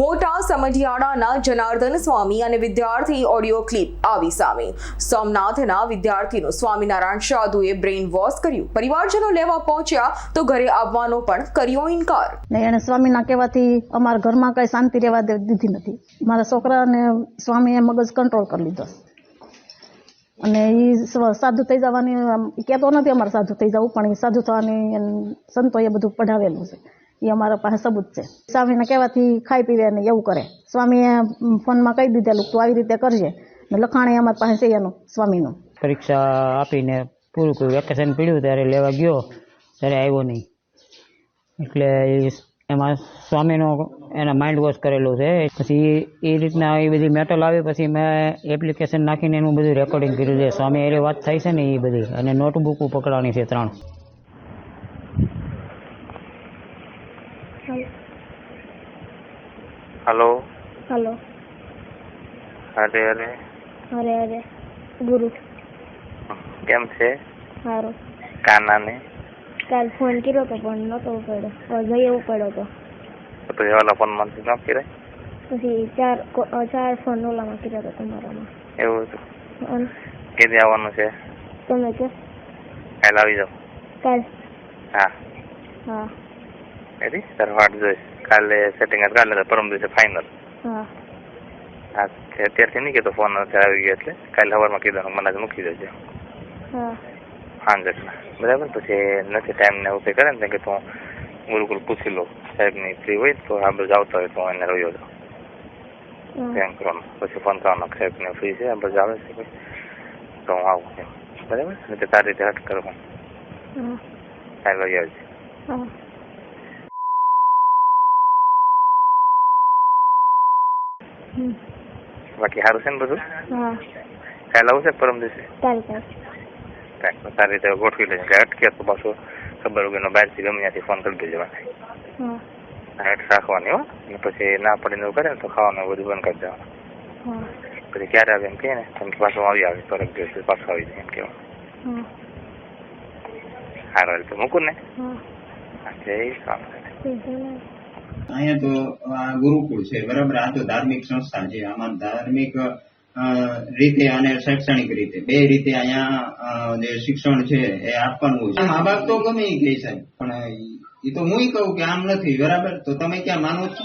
મોટા સમઢિયાળાના જનાર્દન સ્વામી અને વિદ્યાર્થી ઓડિયો ક્લિપ આવી સામે. સોમનાથના વિદ્યાર્થીનું સ્વામિનારાયણ સાધુએ બ્રેઇન વોશ કર્યું. પરિવારજનો લેવા પહોંચ્યા તો ઘરે આવવાનો પણ કર્યો ઇનકાર. એને સ્વામીના કહેવાથી અમારા ઘરમાં કઈ શાંતિ રહેવા દીધી નથી. મારા છોકરાને સ્વામીએ મગજ કંટ્રોલ કરી લીધો. અને એ સાધુ થઈ જવાની કહેતો નથી અમારે સાધુ થઈ જવું, પણ એ સાધુ થવાની સંતોએ બધું પઢાવેલું છે. એ અમારા પાસે સબૂત છે. સ્વામીને કહેવાથી ખાઈ પીવે ને એવું કરે. સ્વામીએ ફોનમાં કહી દીધેલું તું આવી રીતે કરજે. ને લખાણે અમારી પાસે છે એનું, સ્વામીનું. પરીક્ષા આપીને પૂરું કર્યું. વેકેશન પીડ્યું ત્યારે લેવા ગયો, ત્યારે આવ્યો નહીં. એટલે એમાં સ્વામીનો એના માઇન્ડ વોશ કરેલું છે. પછી એ રીતના એ બધી મેટલ આવી, પછી મેં એપ્લિકેશન નાખીને એનું બધું રેકોર્ડિંગ કર્યું છે. સ્વામી એ વાત થાય છે ને એ બધી. અને નોટબુક પકડવાની છે ત્રણ. હલો હલો અરે અરે અરે અરે ગુરુ કેમ છે? સારું. કાનાને? કાલ ફોન કર્યો તો પણ નહોતો પડ્યો હવે એવું પડ્યો તો. તો ઓલા ફોનમાંથી ન કરાય? પછી ચાર ચાર ફોન ઓલામાં કર્યો તો તમારામાં. એવું હતું? કેદી આવવાનું છે? તમે કે? કાલ આવી જાઓ. કાલ? હા. હા. રેડી તારે વાટ જોઈશ કાલે સેટિંગ કાલે પરમ દિવસે ફાઇનલ હા તે અત્યારથી નહીં કહેતો ફોન અત્યારે આવી ગયો એટલે કાલે સવારમાં કીધું મને જ મૂકી દેજો હા સાંજે બરાબર પછી નથી ટાઈમ ને એવું કંઈ કરે ને કે તું ગુરુકુલ પૂછી લો સાહેબની ફ્રી હોય તો આ બધું આવતા હોય તો એને રહ્યો જાઓ એમ કરવાનું પછી ફોન કરવાનો સાહેબને ફ્રી છે આ બધું આવે છે તો હું આવું એમ બરાબર એટલે તારી રીતે હટ કરવાનું લઈ આવજે હા હમ. બાકી સારું છે ને બધું કાલે આવું છે પરમ દિવસે સારી રીતે ગોઠવી લેજે કે અટકે તો પાછું ખબર વગરનો બહારથી ગમે ત્યાંથી ફોન કરી દેજો હા હેઠ રાખવાની હો અને પછી ના પડીને એવું કરે ને તો ખાવાનું બધું બંધ કરી દેવાનું પછી ક્યારે આવે એમ કહે ને તો એમ કે પાછું આવી આવે એક દિવસ પાછું આવી જાય એમ કહેવાનું સારું તો મૂકું ને જય સ્વામી જય ભોલેનાથ. અહીંયા તો ગુરુકુળ છે, બરાબર? આ તો ધાર્મિક સંસ્થા છે. આમાં ધાર્મિક રીતે અને શૈક્ષણિક રીતે. બે રીતે અહીંયા જે શિક્ષણ છે એ આપવાનું છે. મા બાપ તો ગમે એ સાહેબ, પણ એ તો હું કહું કે આમ નથી, બરાબર? તો તમે ક્યાં માનો છો?